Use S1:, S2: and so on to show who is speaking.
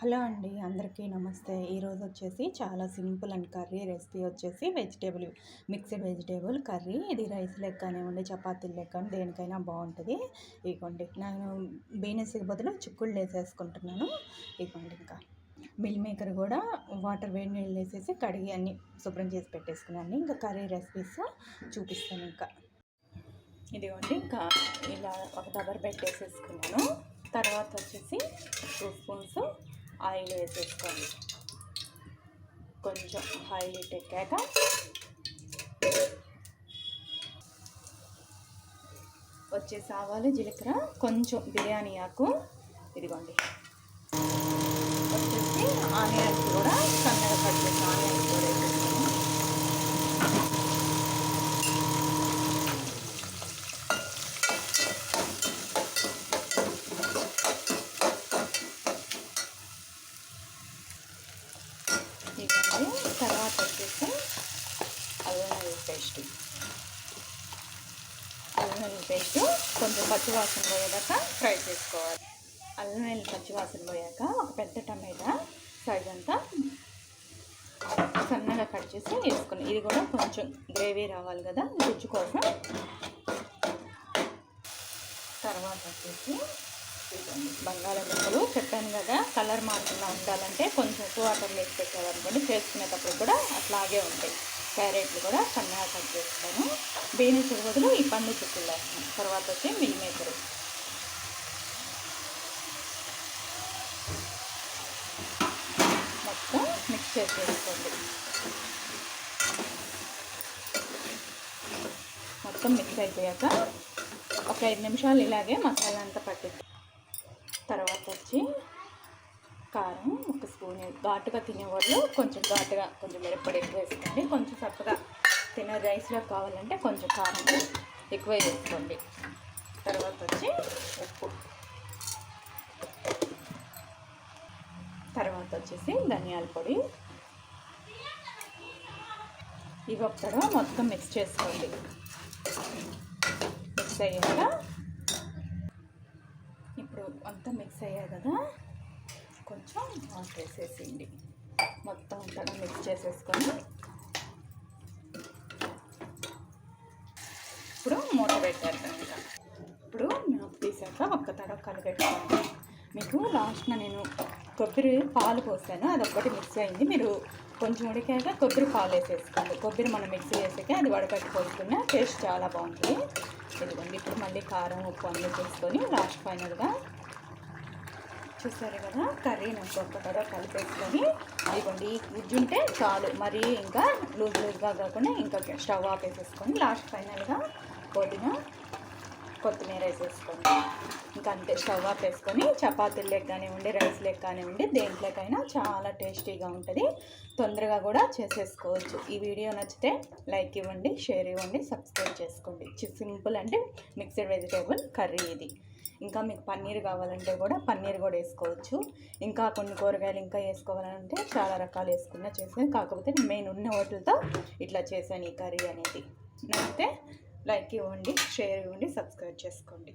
S1: Hello అండి అందరికీ నమస్తే. ఈరోజు వచ్చేసి చాలా సింపుల్ అండ్ కర్రీ రెసిపీ వచ్చేసి వెజిటేబుల్ మిక్స్డ్ వెజిటేబుల్ కర్రీ. ఇది రైస్ లెక్క కానివ్వండి చపాతీలు లెక్క కానీ దేనికైనా బాగుంటుంది. ఇవ్వండి నేను బీనెస్కి బదులు చిక్కుళ్ళు వేసేసుకుంటున్నాను. ఇవ్వండి ఇంకా. మిల్ మేకర్ కూడా వాటర్ వేడి నీళ్ళు వేసేసి కడిగి అన్ని శుభ్రం చేసి పెట్టేసుకున్నాను. ఇంకా కర్రీ రెసిపీస్ చూపిస్తాను ఇంకా. ఇదిగోండి ఇంకా ఇలా ఒక డబర్ పెట్టేసేసుకున్నాను. తర్వాత వచ్చేసి టూ స్పూన్స్ ఆయిల్ వేసేసుకోండి కొంచెం హైలైట్ ఎక్కాక వచ్చే సావాలు జీలకర్ర కొంచెం బిర్యానీ ఆకు ఇదిగోండి. వచ్చేసి ఆనియన్స్ కూడా సన్నగా కట్ చేసి ఆనియన్స్ కూడా వేసేస్తాను ఇవ్వండి తర్వాత వచ్చేసి అల్లం వెల్లుల్లి పేస్ట్ అల్లం వెల్లుల్లి పేస్ట్ కొంచెం పచ్చివాసన పోయేదాకా ఫ్రై చేసుకోవాలి. అల్లం వెల్లుల్లి పచ్చివాసన పోయాక ఒక పెద్ద టమాటా సైజ్ అంతా సన్నగా కట్ చేసి వేసుకుని ఇది కూడా కొంచెం గ్రేవీ రావాలి కదా రుచి కోసం. తర్వాత వచ్చేసి బంగాళదుంపలు చెప్పాను కదా కలర్ మారకుండా ఉండాలంటే కొంచెం ఉప్పు వాటర్ వేసి పెట్టాలనుకోండి చేసుకునేటప్పుడు కూడా అట్లాగే ఉంటాయి. క్యారెట్లు కూడా సన్నగా కట్ చేస్తాను బీన్స్ బదులు ఈ పండు చుక్కులు వేస్తాను తర్వాత వచ్చి మిల్ మేకరు. మొత్తం మిక్స్ చేసేసుకోండి. మొత్తం మిక్స్ అయిపోయాక ఒక ఐదు నిమిషాలు ఇలాగే మసాలా అంతా పట్టింది తర్వాత వచ్చి కారం ఒక స్పూన్. ఘాటుగా తినేవాళ్ళు కొంచెం ఘాటుగా కొంచెం మిరప్పొడి ఎక్కువ వేసుకోండి. కొంచెం చక్కగా తినే రైస్లో కావాలంటే కొంచెం కారం ఎక్కువ వేసుకోండి. తర్వాత వచ్చి ఉప్పు. తర్వాత వచ్చేసి ధనియాల పొడి. ఇవి ఒక్కడ మొత్తం మిక్స్ చేసుకోండి. మిక్స్ అయ్యాక ఇప్పుడు అంతా మిక్స్ అయ్యాయి కదా కొంచెం వాటర్ వేసేసింది మొత్తం అంతా మిక్స్ చేసేసుకొని. ఇప్పుడు మూత పెట్టేద్దాం ఇప్పుడు నాకు తీసాక ఒక్క తడ కలిపెట్టుకోండి మీకు లాస్ట్న నేను కొబ్బరి పాలు పోసాను. అది ఒక్కటి మిక్స్ అయింది. మీరు కొంచెం ఉడికాక కొబ్బరి పాలు వేసేసుకోండి. కొబ్బరి మనం మిక్స్ చేసాక అది వడకట్టి పోసుకున్న టేస్ట్ చాలా బాగుంటుంది. ఇదిగోండి ఇప్పుడు మళ్ళీ కారం ఉప్పు అన్నీ తీసుకొని లాస్ట్ ఫైనల్గా చూసారు కదా? కర్రీ నాకు ఒక్కటో కలిపేసుకొని అయిపోండి. గుజ్జు ఉంటే చాలు. మరి ఇంకా లూజ్ లూజ్గా కాకుండా ఇంకా స్టవ్ ఆపేసేసుకొని లాస్ట్ ఫైనల్గా పొడిన కొత్తిమీర వేసేసుకోండి ఇంకా అంతే స్టవ్ ఆఫ్ వేసుకొని చపాతీలు లెక్క కానివ్వండి రైస్ లెక్క కానివ్వండి దేంట్లోకైనా చాలా టేస్టీగా ఉంటుంది. తొందరగా కూడా చేసేసుకోవచ్చు. ఈ వీడియో నచ్చితే లైక్ ఇవ్వండి షేర్ ఇవ్వండి సబ్స్క్రైబ్ చేసుకోండి. సింపుల్ అంటే మిక్స్డ్ వెజిటేబుల్ కర్రీ ఇది. ఇంకా మీకు పన్నీర్ కావాలంటే కూడా పన్నీర్ కూడా వేసుకోవచ్చు. ఇంకా కొన్ని కూరగాయలు ఇంకా వేసుకోవాలంటే చాలా రకాలు వేసుకున్నా చేసాను కాకపోతే మెయిన్ ఉన్న వాటితో ఇట్లా చేశాను ఈ కర్రీ అనేది. అయితే లైక్ ఇవ్వండి షేర్ ఇవ్వండి సబ్స్క్రైబ్ చేసుకోండి.